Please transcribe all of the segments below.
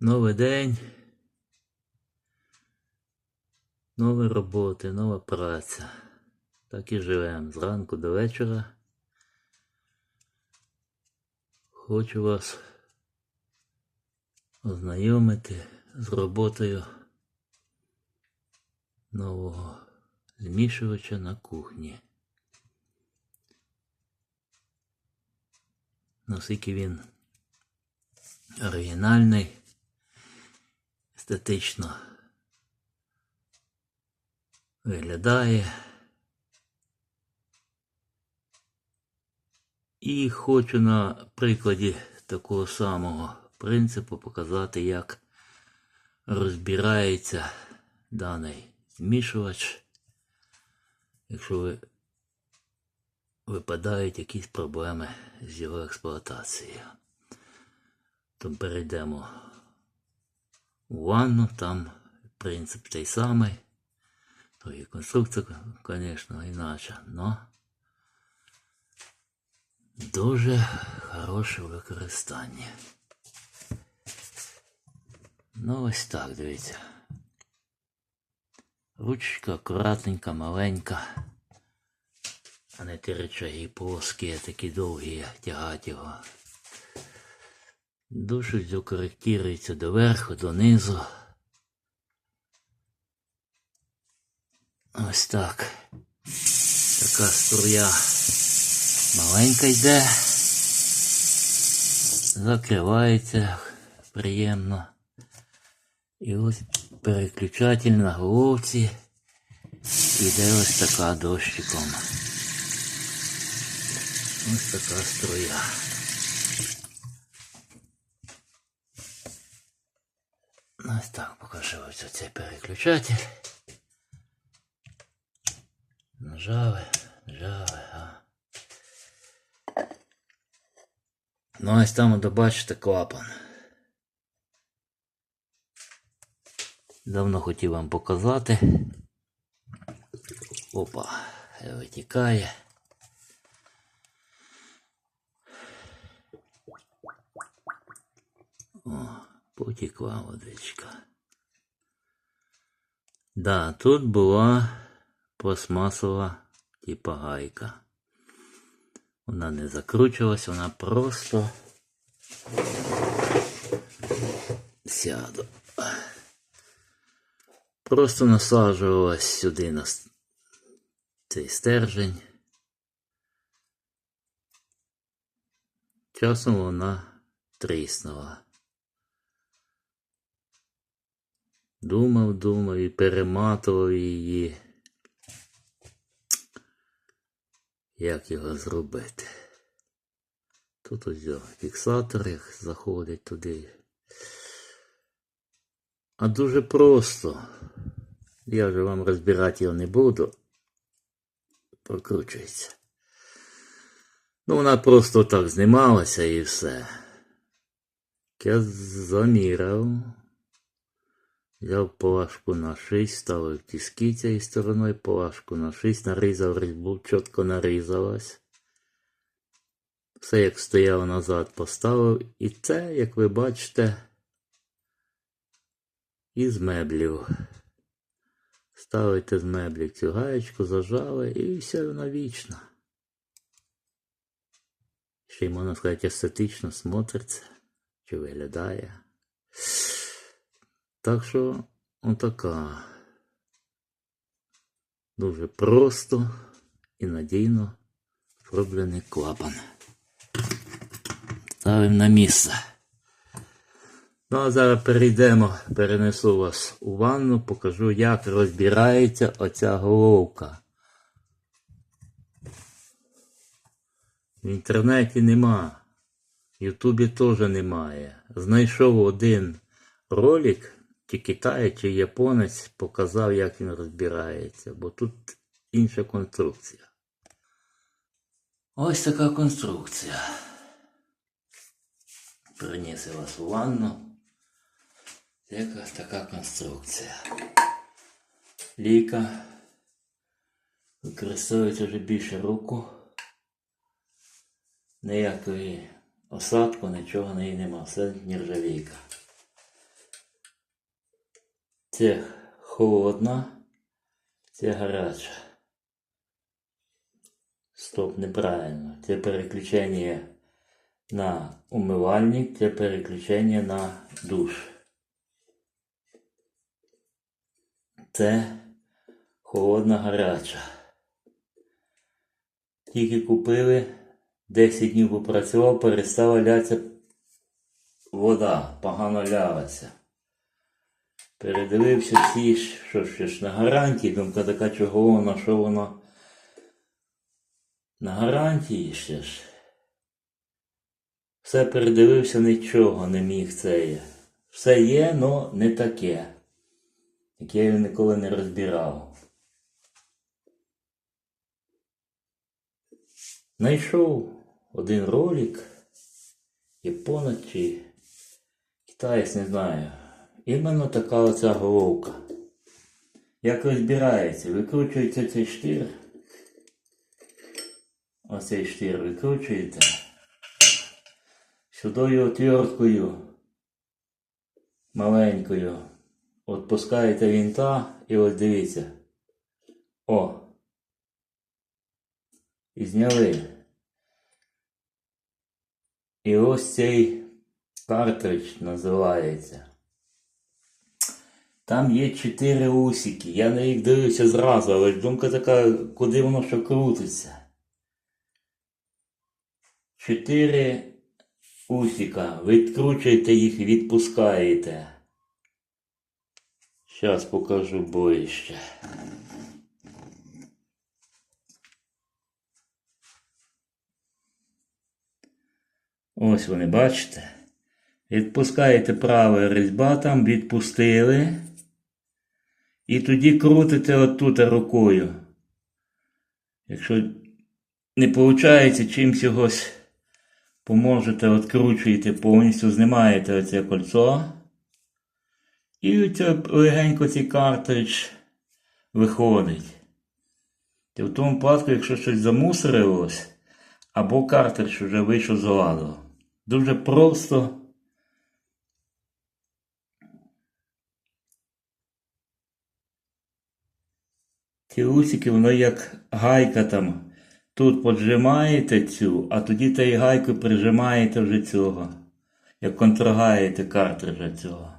Новий день. Нові роботи, нова праця. Так і живемо зранку до вечора. Хочу вас ознайомити з роботою нового змішувача на кухні. Наскільки він оригінальний, естетично виглядає. І хочу на прикладі такого самого принципу показати, як розбирається даний змішувач, якщо ви випадають якісь проблеми з його експлуатацією. То перейдемо ванну, там принцип той самий. То і конструкція, звісно, іначе, но дуже хороше використання. Ну ось так, дивіться. Ручка акуратненька, маленька. А не ті речаги плоскі, такі довгі, тягати його. Дуже все коректується доверху, донизу. Ось так. Така струя маленька йде. Закривається приємно. І ось переключатель на головці. Іде ось така дощиком. Ось така струя. Ось так покажу ось цей переключатель. Нажали, нажали, а. Ну ось там от бачите клапан. Давно хотів вам показати. Опа, витікає. О, потекла водичка. Да, тут була пластмасова типа гайка. Вона не закручувалась, вона просто сяду. Просто насаджувалась сюди на цей стержень. Часом вона тріснула. Думав, думав і перематував її. Як його зробити? Тут ось фіксатор як заходить туди. А дуже просто. Я вже вам розбирати його не буду. Прокручується. Ну, вона просто так знімалася і все. Я заміряв. Взяв полашку на 6, ставив тиски цією стороною, полашку на 6, нарізав різьбу, чітко нарізалась. Все як стояло назад, поставив. І це, як ви бачите, із меблів. Ставите з меблів цю гаєчку, зажали і все вона вічна. Ще й можна сказати, естетично смотриться, чи виглядає. Так що отака. Дуже просто і надійно зроблений клапан. Ставимо на місце. Ну а зараз перейдемо, перенесу вас у ванну, покажу, як розбирається оця головка. В інтернеті нема. В Ютубі теж немає. Знайшов один ролик, чи китаєць, чи японець показав, як він розбирається, бо тут інша конструкція. Ось така конструкція. Приніс я вас у ванну. Якась така конструкція. Ліка. Використовується вже більше року. Ніякої осадку, нічого неї нема. Все нержавійка. Це холодна, це гаряча. Стоп, неправильно. Це переключення на умивальник, це переключення на душ. Це холодна гаряча. Тільки купили, 10 днів попрацював, перестала лятися вода, погано лялася. Передивився всі, що ж ж на гарантії, думка така, чого воно, що воно. На гарантії ще ж. Все передивився, нічого не міг це є. Все є, но не таке. Яке я ніколи не розбирав. Знайшов один ролик, японець чи китаєць, не знаю. Іменно така оця головка. Як розбирається, викручується цей штир. Оцей штир викручуєте. Сюди отверткою маленькою. Отпускаєте вінта і ось дивіться. О! І зняли. І ось цей картридж називається. Там є чотири усики. Я на їх дивився зразу, але ж думка така, куди воно що крутиться. Чотири усика. Відкручуєте їх, і відпускаєте. Зараз покажу ближче. Ось вони, бачите? Відпускаєте правою різьба там, відпустили. І тоді крутите отут рукою. Якщо не виходить, чимсь йогось поможете, відкручуєте повністю, знімаєте оце кольцо. І оце легенько цей картридж виходить. І в тому випадку, якщо щось замусорилось, або картридж вже вийшов з ладу. Дуже просто. Ці усики, воно як гайка там. Тут поджимаєте цю, а тоді тією гайкою прижимаєте вже цього. Як контрагаєте картриджа цього.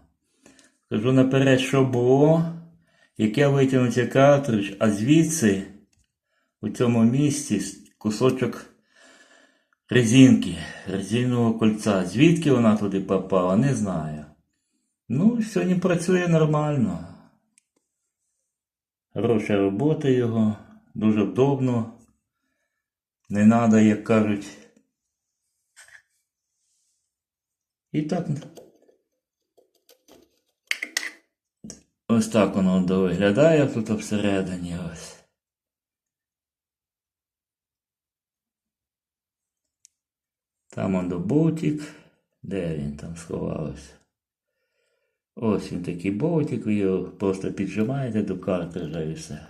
Скажу наперед, що було, як я витягнув картридж, а звідси, у цьому місці, кусочок резинки, резинового кольця. Звідки вона туди попала, не знаю. Ну, сьогодні працює нормально. Хороша робота його, дуже вдобно. Не треба, як кажуть. І так. Ось так воно виглядає тут всередині ось. Там он до болтик. Де він там сховався? Ось він такий болтик, ви його просто піджимаєте до картриджа і все.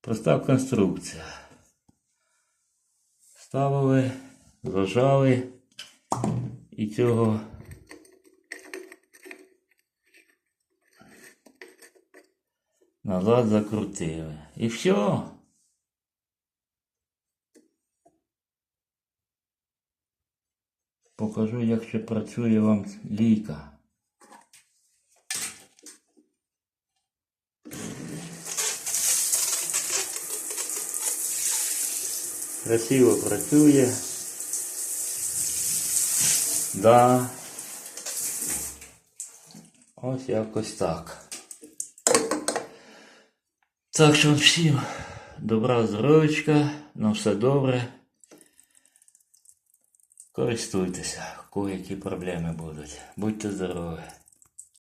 Проста конструкція. Ставили, зажали і цього назад закрутили. І все. Покажу, як ще працює вам лійка. Красиво працює. Да. Ось якось так. Так що всім добра здоров'ячка, на все добре. Користуйтеся, кое які проблеми будуть. Будьте здорові.